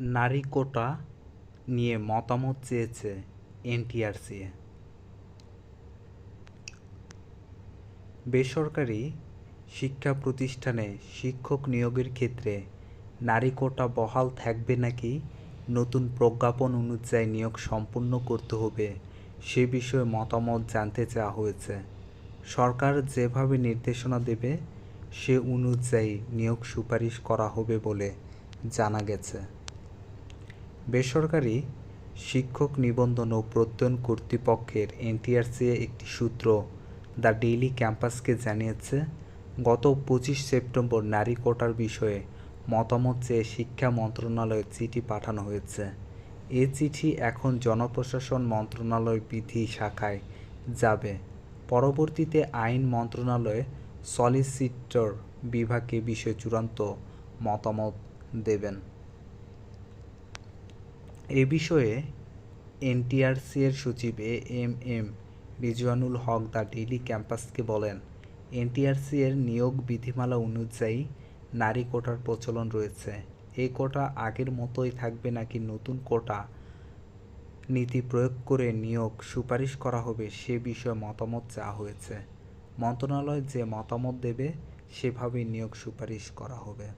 নারী কোটা নিয়ে মতামত চেয়েছে এনটিআরসি বেসরকারি শিক্ষা প্রতিষ্ঠানে শিক্ষক নিয়োগের ক্ষেত্রে নারী কোটা বহাল থাকবে নাকি নতুন প্রজ্ঞাপন অনুযায়ী নিয়োগ সম্পূর্ণ করতে হবে সে বিষয়ে মতামত জানতে চাওয়া হয়েছে। সরকার যেভাবে নির্দেশনা দেবে সে অনুযায়ী নিয়োগ সুপারিশ করা হবে বলে জানা গেছে। বেসরকারি শিক্ষক নিবন্ধন ও প্রত্যয়ন কর্তৃপক্ষের এনটিআরসি একটি সূত্র দ্য ডেইলি ক্যাম্পাসকে জানিয়েছে, গত পঁচিশ সেপ্টেম্বর নারী কোটার বিষয়ে মতামত চেয়ে শিক্ষা মন্ত্রণালয়ে চিঠি পাঠানো হয়েছে। এ চিঠি এখন জনপ্রশাসন মন্ত্রণালয় বিধি শাখায় যাবে। পরবর্তীতে আইন মন্ত্রণালয়ে সলিসিটর বিভাগে বিষয়ে চূড়ান্ত মতামত দেবেন। এ বিষয়ে এনটিআরসি এর সচিব A M M Rizwanul Haque the daily ক্যাম্পাসকে বলেন এনটিআরসি এর নিয়োগ বিধিমালা অনুযায়ী নারী কোটার প্রচলন রয়েছে। এই কোটা আগের মতোই থাকবে নাকি নতুন কোটা নীতি প্রয়োগ করে নিয়োগ সুপারিশ করা হবে সে বিষয়ে মতামত চাওয়া হয়েছে। মন্ত্রণালয় যে মতামত দেবে, সেভাবেই নিয়োগ সুপারিশ করা হবে।